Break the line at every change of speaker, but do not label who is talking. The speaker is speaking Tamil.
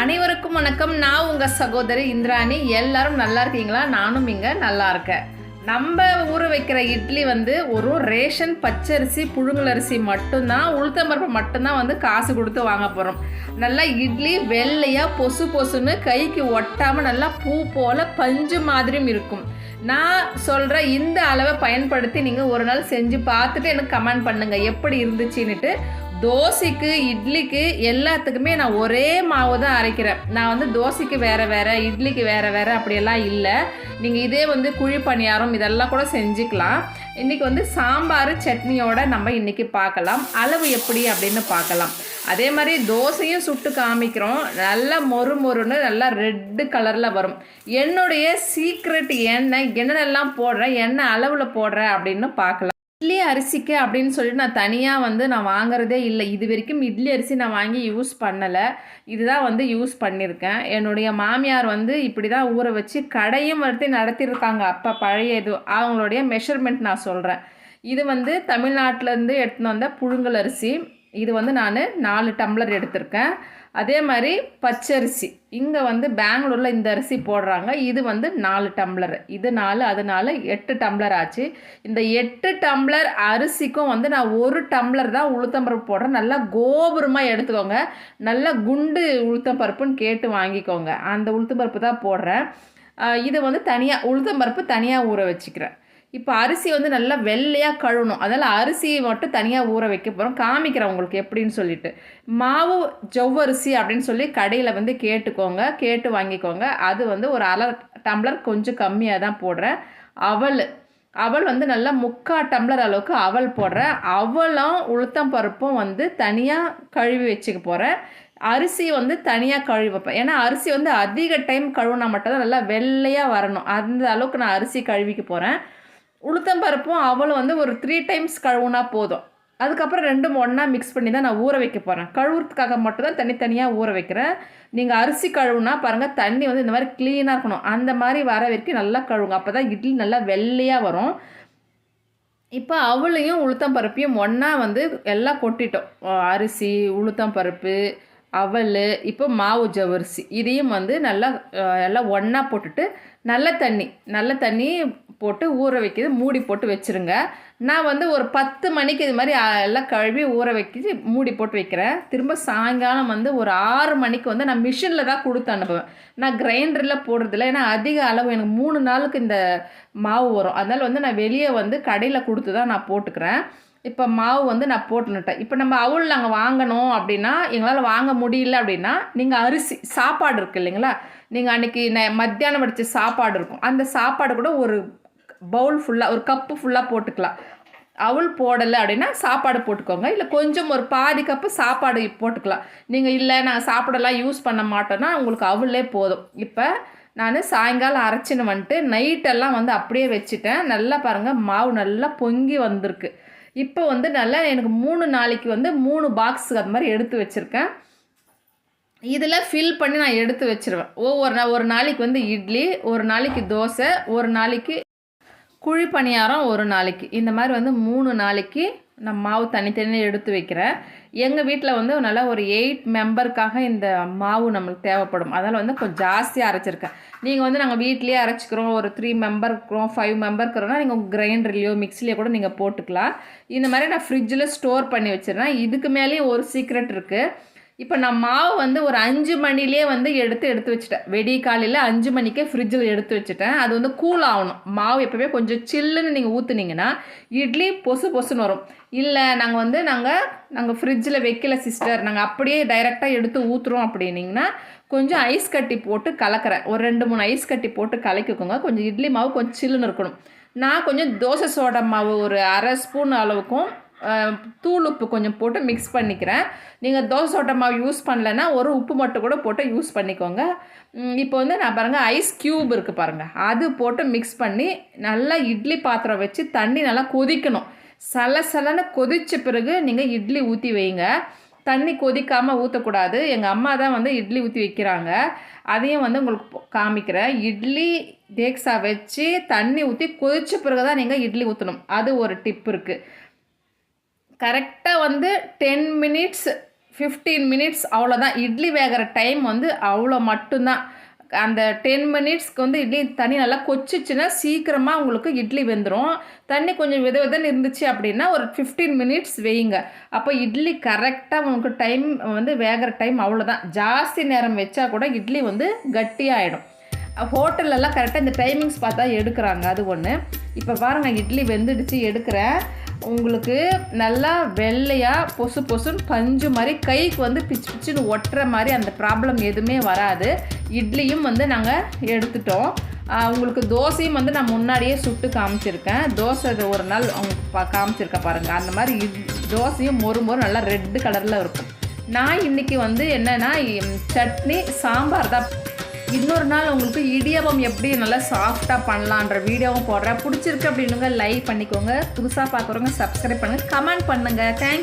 அனைவருக்கும் வணக்கம். நான் உங்கள் சகோதரி இந்திராணி. எல்லாரும் நல்லா இருக்கீங்களா? நானும் இங்கே நல்லா இருக்கேன். நம்ம ஊற வைக்கிற இட்லி வந்து ஒரு ரேஷன் பச்சரிசி புழுங்கலரிசி மட்டும்தான் உளுத்தம்பருப்பு மட்டும்தான் வந்து காசு கொடுத்து வாங்க போகிறோம் நல்லா இட்லி வெள்ளையாக பொசு பொசுன்னு கைக்கு ஒட்டாமல் நல்லா பூ போல் பஞ்சு மாதிரியும் இருக்கும். நான் சொல்கிற இந்த அளவை பயன்படுத்தி நீங்கள் ஒரு நாள் செஞ்சு பார்த்துட்டு எனக்கு கமெண்ட் பண்ணுங்கள் எப்படி இருந்துச்சுன்னுட்டு தோசைக்கு இட்லிக்கு எல்லாத்துக்குமே நான் ஒரே மாவு தான் அரைக்கிறேன். நான் வந்து தோசைக்கு வேறு வேறு இட்லிக்கு வேறு வேறு அப்படியெல்லாம் இல்லை. நீங்கள் இதே வந்து குழி பணியாரம் இதெல்லாம் கூட செஞ்சுக்கலாம். இன்றைக்கி வந்து சாம்பார் சட்னியோட நம்ம இன்றைக்கி பார்க்கலாம். அளவு எப்படி அப்படின்னு பார்க்கலாம். அதே மாதிரி தோசையும் சுட்டு காமிக்கிறோம். நல்லா மொறு மொறுன்னு நல்லா ரெட்டு கலரில் வரும். என்னுடைய சீக்ரெட் எண்ணெய் என்னென்னலாம் போடுறேன் என்ன அளவில் போடுறேன் அப்படின்னு பார்க்கலாம். இட்லி அரிசிக்கு அப்படின்னு சொல்லிட்டு நான் தனியாக வந்து நான் வாங்குறதே இல்லை. இது வரைக்கும் இட்லி அரிசி நான் வாங்கி யூஸ் பண்ணலை. இதுதான் வந்து யூஸ் பண்ணியிருக்கேன். என்னுடைய மாமியார் வந்து இப்படி தான் ஊற வச்சு கடையும் வளர்த்து நடத்தியிருக்காங்க. அப்போ பழைய இது அவங்களுடைய மெஷர்மெண்ட் நான் சொல்கிறேன் இது வந்து தமிழ்நாட்டிலேருந்து எடுத்துன்னு வந்த புழுங்கல் அரிசி. இது வந்து நான் நாலு டம்ளர் எடுத்திருக்கேன். அதே மாதிரி பச்சரிசி. இங்கே வந்து பெங்களூரில் இந்த அரிசி போடுறாங்க. இது வந்து நாலு டம்ளர். இது நாலு அது நாலு எட்டு டம்ளர் ஆச்சு. இந்த எட்டு டம்ளர் அரிசிக்கும் வந்து நான் ஒரு டம்ளர் தான் உளுத்தம்பருப்பு போடுறேன். நல்லா கோபுரமாக எடுத்துக்கோங்க. நல்லா குண்டு உளுத்தம்பருப்புன்னு கேட்டு வாங்கிக்கோங்க. அந்த உளுத்தம்பருப்பு தான் போடுறேன். இது வந்து தனியாக உளுத்தம்பருப்பு தனியாக ஊற வச்சுக்கிறேன். இப்போ அரிசி வந்து நல்லா வெள்ளையாக கழுவணும். அதனால் அரிசியை மட்டும் தனியாக ஊற வைக்க போகிறோம் காமிக்கிறேன் உங்களுக்கு எப்படின்னு சொல்லிட்டு. மாவு ஜவ்வரிசி அப்படின்னு சொல்லி கடையில் வந்து கேட்டுக்கோங்க. கேட்டு வாங்கிக்கோங்க. அது வந்து ஒரு அரை டம்ளர் கொஞ்சம் கம்மியாக தான் போடுறேன். அவல் அவல் வந்து நல்லா முக்கால் டம்ளர் அளவுக்கு அவல் போடுறேன். அவலும் உளுத்தம் பருப்பும் வந்து தனியாக கழுவி வச்சுக்க போகிறேன் அரிசி வந்து தனியாக கழுவி வைப்பேன். ஏன்னா அரிசி வந்து அதிக டைம் கழுவுனா மட்டும்தான் நல்லா வெள்ளையாக வரணும். அந்த அளவுக்கு நான் அரிசி கழுவிக்க போகிறேன் உளுத்தம்பருப்பும் அவளும் வந்து ஒரு த்ரீ டைம்ஸ் கழுவுனா போதும். அதுக்கப்புறம் ரெண்டும் ஒன்றா மிக்ஸ் பண்ணி தான் நான் ஊற வைக்க போகிறேன் கழுவுறதுக்காக மட்டும்தான் தனித்தனியாக ஊற வைக்கிறேன். நீங்கள் அரிசி கழுவுனா பாருங்கள் தண்ணி வந்து இந்த மாதிரி க்ளீனாக இருக்கணும். அந்த மாதிரி வர வரைக்கும் நல்லா கழுவுங்க. அப்போ தான் இட்லி நல்லா வெள்ளையாக வரும். இப்போ அவளையும் உளுத்தம் பருப்பையும் ஒன்றா வந்து எல்லாம் கொட்டிட்டோம். அரிசி உளுத்தம் பருப்பு அவல் இப்போ மாவு ஜவரிசி. இதையும் வந்து நல்லா எல்லாம் ஒன்றா போட்டுட்டு நல்ல தண்ணி நல்ல தண்ணி போட்டு ஊற வைக்கிது மூடி போட்டு வச்சுருங்க. நான் வந்து ஒரு பத்து மணிக்கு இது மாதிரி எல்லாம் கழுவி ஊற வைக்கிது மூடி போட்டு வைக்கிறேன். திரும்ப சாயங்காலம் வந்து ஒரு ஆறு மணிக்கு வந்து நான் மிஷினில் தான் கொடுத்து அனுப்புவேன். நான் கிரைண்டரில் போடுறதில்ல ஏன்னா அதிக அளவு எனக்கு மூணு நாளுக்கு இந்த மாவு வரும். அதனால் வந்து நான் வெளியே வந்து கடையில் கொடுத்து தான் நான் போட்டுக்கிறேன். இப்போ மாவு வந்து நான் போட்டுனுட்டேன் இப்போ நம்ம அவுள் நாங்கள் வாங்கணும் அப்படின்னா எங்களால் வாங்க முடியல அப்படின்னா நீங்கள் அரிசி சாப்பாடு இருக்கு இல்லைங்களா? நீங்கள் அன்றைக்கி ந மத்தியானம் வடித்த சாப்பாடு இருக்கும். அந்த சாப்பாடு கூட ஒரு பவுல் ஃபுல்லாக ஒரு கப்பு ஃபுல்லாக போட்டுக்கலாம். அவள் போடலை அப்படின்னா சாப்பாடு போட்டுக்கோங்க. இல்லை கொஞ்சம் ஒரு பாதி கப்பு சாப்பாடு போட்டுக்கலாம். நீங்கள் இல்லை நான் சாப்பாடெல்லாம் யூஸ் பண்ண மாட்டோன்னா உங்களுக்கு அவளே போதும். இப்போ நான் சாயங்காலம் அரைச்சின்னு வந்துட்டு நைட்டெல்லாம் வந்து அப்படியே வச்சுட்டேன். நல்லா பாருங்கள் மாவு நல்லா பொங்கி வந்திருக்கு. இப்போ வந்து நல்லா எனக்கு மூணு நாளைக்கு வந்து மூணு பாக்ஸ் அது மாதிரி எடுத்து வச்சுருக்கேன். இதில் ஃபில் பண்ணி நான் எடுத்து வச்சிருவேன். ஒவ்வொரு நா ஒரு நாளைக்கு வந்து இட்லி ஒரு நாளைக்கு தோசை ஒரு நாளைக்கு குழி பணியாரம் ஒரு நாளைக்கு. இந்த மாதிரி வந்து மூணு நாளைக்கு நான் மாவு தனித்தனியாக எடுத்து வைக்கிறேன். எங்கள் வீட்டில் வந்து நல்லா ஒரு எயிட் மெம்பருக்காக இந்த மாவு நம்மளுக்கு தேவைப்படும். அதனால் வந்து கொஞ்சம் ஜாஸ்தியாக அரைச்சிருக்கேன். நீங்கள் வந்து நாங்கள் வீட்லேயே அரைச்சிக்கிறோம். ஒரு த்ரீ மெம்பர் இருக்கிறோம் ஃபைவ் மெம்பர் இருக்கிறோம்னா நீங்கள் கிரைண்டர்லேயோ மிக்ஸிலேயோ கூட நீங்கள் போட்டுக்கலாம். இந்த மாதிரி நான் ஃப்ரிட்ஜில் ஸ்டோர் பண்ணி வச்சிடுறேன். இதுக்கு மேலேயும் ஒரு சீக்ரெட் இருக்குது இப்போ நான் மாவு வந்து ஒரு அஞ்சு மணிலே வந்து எடுத்து எடுத்து வச்சுட்டேன். வெடி காலையில் அஞ்சு மணிக்கே ஃப்ரிட்ஜில் எடுத்து வச்சுட்டேன். அது வந்து கூல் ஆகணும். மாவு எப்போவுமே கொஞ்சம் சில்லுன்னு நீங்கள் ஊற்றுனீங்கன்னா இட்லி பொசு பொசுன்னு வரும். இல்லை நாங்கள் வந்து நாங்கள் நாங்கள் ஃப்ரிட்ஜில் வைக்கல சிஸ்டர் நாங்கள் அப்படியே டைரெக்டாக எடுத்து ஊற்றுறோம் அப்படின்னீங்கன்னா கொஞ்சம் ஐஸ் கட்டி போட்டு கலக்கிறேன். ஒரு ரெண்டு மூணு ஐஸ் கட்டி போட்டு கலக்கிக்கோங்க. கொஞ்சம் இட்லி மாவு கொஞ்சம் சில்லுன்னு இருக்கணும். நான் கொஞ்சம் தோசை சோடா மாவு ஒரு அரை ஸ்பூன் அளவுக்கும் தூள் உப்பு கொஞ்சம் போட்டு மிக்ஸ் பண்ணிக்கிறேன். நீங்கள் தோசை சோட்டா மாவு யூஸ் பண்ணலைன்னா ஒரு உப்பு மட்டும் கூட போட்டு யூஸ் பண்ணிக்கோங்க. இப்போ வந்து நான் பாருங்கள் ஐஸ் க்யூப் இருக்குது பாருங்கள் அது போட்டு மிக்ஸ் பண்ணி நல்லா இட்லி பாத்திரம் வச்சு தண்ணி நல்லா கொதிக்கணும். சல சலன்னு கொதித்த பிறகு நீங்கள் இட்லி ஊற்றி வைங்க. தண்ணி கொதிக்காமல் ஊற்றக்கூடாது எங்கள் அம்மா தான் வந்து இட்லி ஊற்றி வைக்கிறாங்க. அதையும் வந்து உங்களுக்கு காமிக்கிறேன். இட்லி தேக்ஸா வச்சு தண்ணி ஊற்றி கொதித்த பிறகு தான் நீங்கள் இட்லி ஊற்றணும் அது ஒரு டிப் இருக்குது கரெக்டாக வந்து டென் மினிட்ஸ் ஃபிஃப்டீன் மினிட்ஸ் அவ்வளோதான் இட்லி வேகிற டைம் வந்து அவ்வளோ மட்டும்தான். அந்த டென் மினிட்ஸ்க்கு வந்து இட்லி தண்ணி நல்லா கொச்சிச்சுன்னா சீக்கிரமாக உங்களுக்கு இட்லி வெந்துடும் தண்ணி கொஞ்சம் வித விதன்னு இருந்துச்சு அப்படின்னா ஒரு ஃபிஃப்டீன் மினிட்ஸ் வையுங்க. அப்போ இட்லி கரெக்டாக உங்களுக்கு டைம் வந்து வேகிற டைம் அவ்வளோதான் ஜாஸ்தி நேரம் வச்சா கூட இட்லி வந்து கட்டியாகிடும் ஹோட்டல்லலாம் கரெக்டாக இந்த டைமிங்ஸ் பார்த்தா எடுக்கிறாங்க. அது ஒன்று இப்போ பாருங்கள் இட்லி வெந்துடுச்சு எடுக்கிறேன். உங்களுக்கு நல்லா வெள்ளையாக பொசு பொசுன்னு பஞ்சு மாதிரி கைக்கு வந்து பிச்சு பிச்சுன்னு ஒட்டுற மாதிரி அந்த ப்ராப்ளம் எதுவுமே வராது. இட்லியும் வந்து நாங்கள் எடுத்துட்டோம். உங்களுக்கு தோசையும் வந்து நான் முன்னாடியே சுட்டு காமிச்சிருக்கேன். தோசை ஒரு நாள் அவங்க பா காமிச்சிருக்கேன் பாருங்கள் அந்த மாதிரி இட் தோசையும் மொறு மொறு நல்லா ரெட்டு கலரில் இருக்கும். நான் இன்றைக்கி வந்து என்னென்னா சட்னி சாம்பார் தான் இன்னொரு நாள் உங்களுக்கு இடியாப்பம் எப்படி நல்லா சாஃப்டாக பண்ணலான்ற வீடியோவும் போடுறேன். பிடிச்சிருக்கு அப்படின்னுங்க லைக் பண்ணிக்கோங்க. புதுசாக பார்க்குறவங்க சப்ஸ்கிரைப் பண்ணுங்கள் கமெண்ட் பண்ணுங்கள் தேங்க்